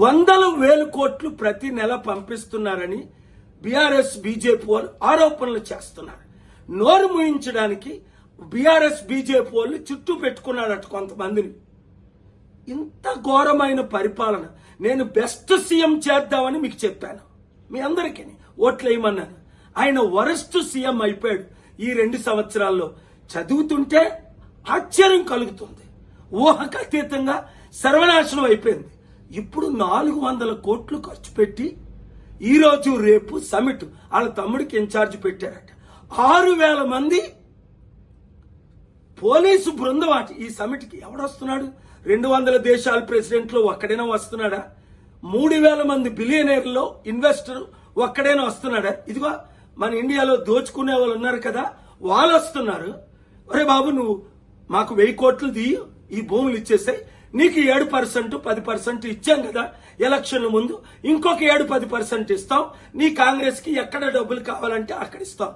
వందల వేల కోట్లు ప్రతి నెల పంపిస్తున్నారని బీఆర్ఎస్ బీజేపీ వాళ్ళు ఆరోపణలు చేస్తున్నారు. నోరు ముయించడానికి బీఆర్ఎస్ బీజేపీ వాళ్ళు చుట్టూ పెట్టుకున్నారట కొంతమందిని. ఇంత ఘోరమైన పరిపాలన నేను బెస్ట్ సీఎం చేద్దామని మీకు చెప్పాను. మీ అందరికీ ఓట్లు వేయమన్నాను. ఆయన వరస్ట్ సీఎం అయిపోయాడు. ఈ రెండు సంవత్సరాల్లో చదువుతుంటే ఆశ్చర్యం కలుగుతుంది. ఊహకతీతంగా సర్వనాశనం అయిపోయింది. ఇప్పుడు నాలుగు వందల కోట్లు ఖర్చు పెట్టి ఈ రోజు రేపు సమిట్ వాళ్ళ తమ్ముడికి ఇన్ఛార్జ్ పెట్టారట. ఆరు వేల మంది పోలీసు బృందం అటు ఈ సమిట్కి ఎవడొస్తున్నాడు? రెండు వందల దేశాల ప్రెసిడెంట్లు ఒక్కడైనా వస్తున్నాడా? మూడు వేల మంది బిలియనీర్లో ఇన్వెస్టర్ ఒక్కడైనా వస్తున్నాడా? ఇదిగో మన ఇండియాలో దోచుకునే వాళ్ళు ఉన్నారు కదా వాళ్ళు వస్తున్నారు. అరే బాబు నువ్వు మాకు వెయ్యి కోట్లు తీయి ఈ భూములు ఇచ్చేసాయి నీకు ఏడు పర్సెంట్ పది పర్సెంట్ ఇచ్చాం కదా ఎలక్షన్ ముందు ఇంకొక ఏడు పది పర్సెంట్ ఇస్తాం. నీ కాంగ్రెస్కి ఎక్కడ డబ్బులు కావాలంటే అక్కడ ఇస్తాం.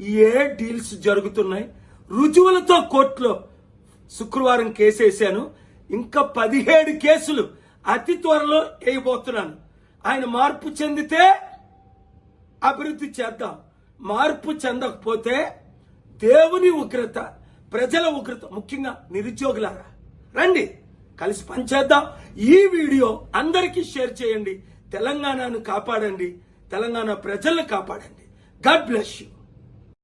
ఏ డీల్స్ జరుగుతున్నాయి? రుజువులతో కోర్టులో శుక్రవారం కేసేశాను ఇంకా పదిహేడు కేసులు అతి త్వరలో వేయబోతున్నాను. ఆయన మార్పు చెందితే అభివృద్ధి చేద్దాం. మార్పు చెందకపోతే దేవుని ఉగ్రత ప్రజల ఉగ్రత ముఖ్యంగా నిరుద్యోగులారా. రండి. కలిసి పనిచేద్దాం. ఈ వీడియో అందరికీ షేర్ చేయండి. తెలంగాణను కాపాడండి. తెలంగాణ ప్రజలను కాపాడండి. God bless you.